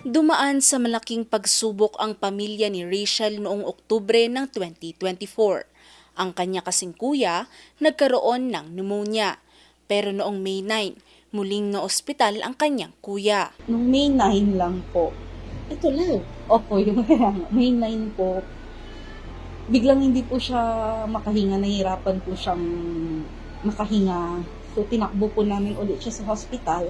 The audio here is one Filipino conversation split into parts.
Dumaan sa malaking pagsubok ang pamilya ni Rachel noong Oktubre ng 2024. Ang kanya kasing kuya nagkaroon ng pneumonia. Pero noong May 9, muling na ospital ang kanyang kuya. Nung May 9 lang po. Ito lang. Opo, yung May 9 po. Biglang hindi po siya makahinga. Nahihirapan po siyang makahinga. So, tinakbo po namin ulit siya sa hospital.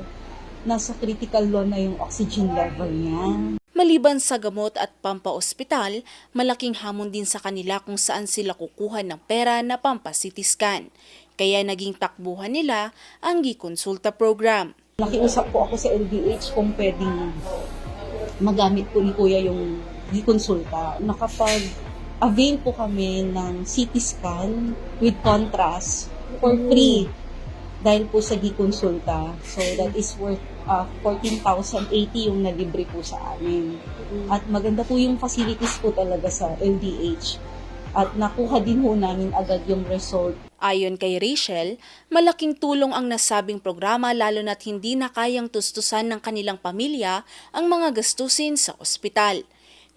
Nasa critical low na yung oxygen level niya. Maliban sa gamot at pampaospital, malaking hamon din sa kanila kung saan sila kukuha ng pera na pampa-CT scan. Kaya naging takbuhan nila ang Gikonsulta program. Nakiusap po ako sa LDH kung pwedeng magamit po ni Kuya yung gikonsulta. Nakapag avail po kami ng CT scan with contrast for free dahil po sa gikonsulta. So that is worth uh, 14,080 yung nalibre po sa amin. At maganda po yung facilities po talaga sa LDH. At nakuha din po namin agad yung result Ayon kay Rachel, malaking tulong ang nasabing programa lalo na't hindi na kayang tustusan ng kanilang pamilya ang mga gastusin sa ospital.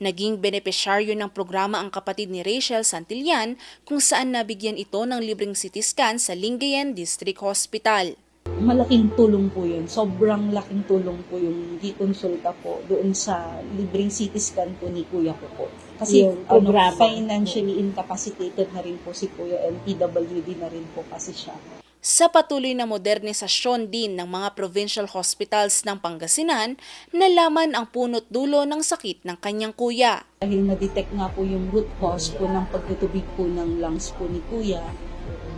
Naging benepisyaryo ng programa ang kapatid ni Rachel Santillan kung saan nabigyan ito ng libreng CT scan sa Lingayen District Hospital. Malaking tulong po yun. Sobrang laking tulong po yung di-consulta po doon sa libreng CT scan po ni kuya ko po. Kasi Yung ano, programa. financially incapacitated na rin po si kuya and PWD na rin po kasi siya. Sa patuloy na modernisasyon din ng mga provincial hospitals ng Pangasinan, nalaman ang punot dulo ng sakit ng kanyang kuya. Dahil na-detect nga po yung root cause po ng pagtutubig po ng lungs po ni kuya,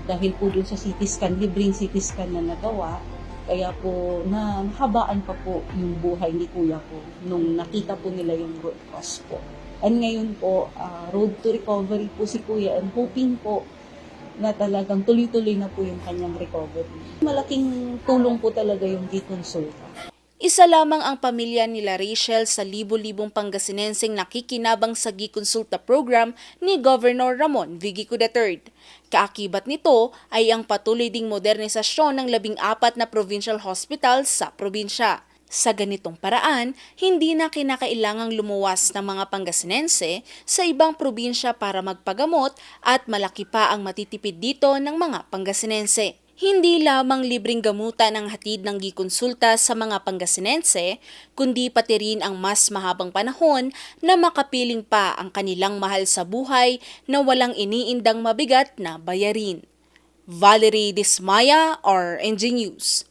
dahil po dun sa CT scan, libreng CT scan na nagawa, kaya po na nahabaan pa po yung buhay ni kuya ko nung nakita po nila yung root cause po. And ngayon po, ah, road to recovery po si kuya and hoping po na talagang tuloy-tuloy na po yung kanyang recovery. Malaking tulong po talaga yung gikonsulta. Isa lamang ang pamilya nila Rachel sa libo-libong Pangasinenseng nakikinabang sa Gikonsulta program ni Governor Ramon Vigico III. Kaakibat nito ay ang patuloy ding modernisasyon ng labing apat na provincial hospitals sa probinsya. Sa ganitong paraan, hindi na kinakailangang lumuwas ng mga Pangasinense sa ibang probinsya para magpagamot at malaki pa ang matitipid dito ng mga Pangasinense. Hindi lamang libreng gamutan ang hatid ng gikonsulta sa mga Pangasinense, kundi pati rin ang mas mahabang panahon na makapiling pa ang kanilang mahal sa buhay na walang iniindang mabigat na bayarin. Valerie Dismaya, RNG News.